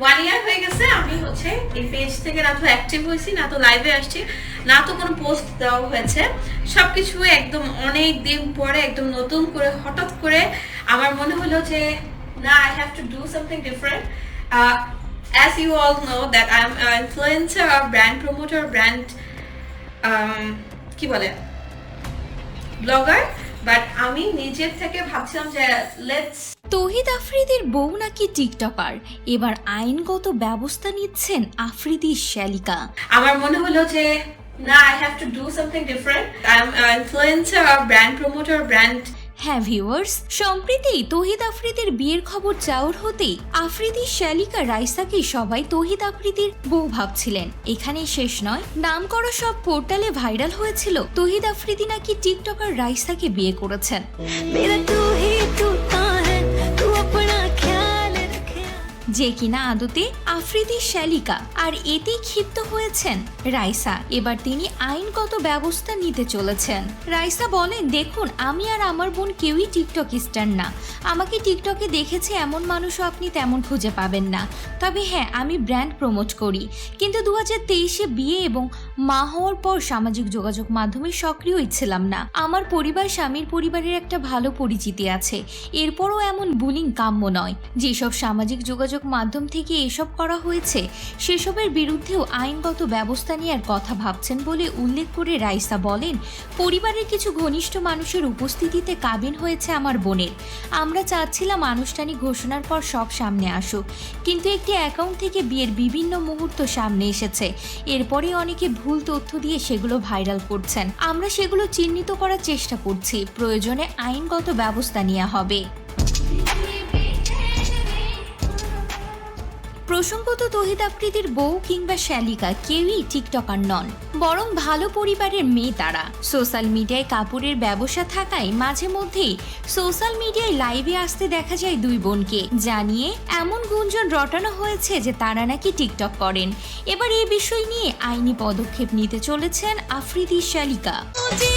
One year হয়ে গেছে, আমি হচ্ছে এই পেজ থেকে না তো অ্যাক্টিভ হয়েছি, না তো লাইভে আসছি, না তো কোনো পোস্ট দেওয়া হয়েছে। সবকিছু একদম অনেক দিন পরে, একদম নতুন করে, হঠাৎ করে আমার মনে হলো যে, না I have to do something different as you all know that I am influencer R brand promoter brand কি বলে? ব্লগার বাট আমি নিজের থেকে ভাবছিলাম যে লেটস তহিদ আফ্রিদির বউ নাকি টিকটকার? এবার আইনগত ব্যবস্থা নিচ্ছেন আফ্রিদির শ্যালিকা। আমার মনে হলো যে না I have to do something different I am influencer R brand promoter brand হ্যাঁ ভিউয়ার্স সম্প্রীতি তহিদ আফ্রিদির বিয়ের খবর চাউর হতেই আফ্রিদির শ্যালিকা রাইসাকে সবাই তহিদ আফ্রিদির বউ ভাবছিলেন। এখানেই শেষ নয় নাম করা সব পোর্টালে ভাইরাল হয়েছিল তহিদ আফ্রিদি নাকি টিকটকার রাইসাকে বিয়ে করেছেন। যে কিনা আদতে আফ্রিদি শ্যালিকা আর এতেই ক্ষিপ্ত হয়েছেন রাইসা। এবার তিনি আইনগত ব্যবস্থা নিতে চলেছেন। রাইসা বলেন, দেখুন, আমি আর আমার বোন কেউই টিকটক স্টার না। আমাকে টিকটকে দেখেছে এমন মানুষও আপনি তেমন খুঁজে পাবেন না। তবে হ্যাঁ আমি ব্র্যান্ড প্রমোট করি। কিন্তু দু হাজার তেইশে বিয়ে এবং মা হওয়ার পর সামাজিক যোগাযোগ মাধ্যমে সক্রিয়ই ছিলাম না। আমার পরিবার স্বামীর পরিবারের একটা ভালো পরিচিতি আছে। এরপরও এমন বুলিং কাম্য নয়, যেসব সামাজিক যোগাযোগ মাধ্যম থেকে এসব করা হয়েছে, সেসবের বিরুদ্ধেও আইনগত ব্যবস্থা নেওয়ার কথা ভাবছেন বলে উল্লেখ করে রাইসা বলেন, পরিবারের কিছু ঘনিষ্ঠ মানুষের উপস্থিতিতে কাবিন হয়েছে আমার বোনের। আমরা চাচ্ছিলাম আনুষ্ঠানিক ঘোষণার পর সব সামনে আসুক, কিন্তু একটি অ্যাকাউন্ট থেকে বিয়ের বিভিন্ন মুহূর্ত সামনে এসেছে। এরপরে অনেকে ভুল তথ্য দিয়ে সেগুলো ভাইরাল করছেন। আমরা সেগুলো চিহ্নিত করার চেষ্টা করছি। প্রয়োজনে আইনগত ব্যবস্থা নেওয়া হবে। প্রসঙ্গত তহিদ আফ্রিদির বউ কিংবা শ্যালিকা কেউই টিকটকার নন, বরং ভালো পরিবারের মেয়ে তারা। সোশ্যাল মিডিয়ায় কাপড়ের ব্যবসা থাকায় মাঝে মধ্যেই সোশ্যাল মিডিয়ায় লাইভে আসতে দেখা যায় দুই বোনকে জানিয়ে এমন গুঞ্জন রটানো হয়েছে যে তারা নাকি টিকটক করেন। এবার এই বিষয় নিয়ে আইনি পদক্ষেপ নিতে চলেছেন আফ্রিদি শ্যালিকা। जी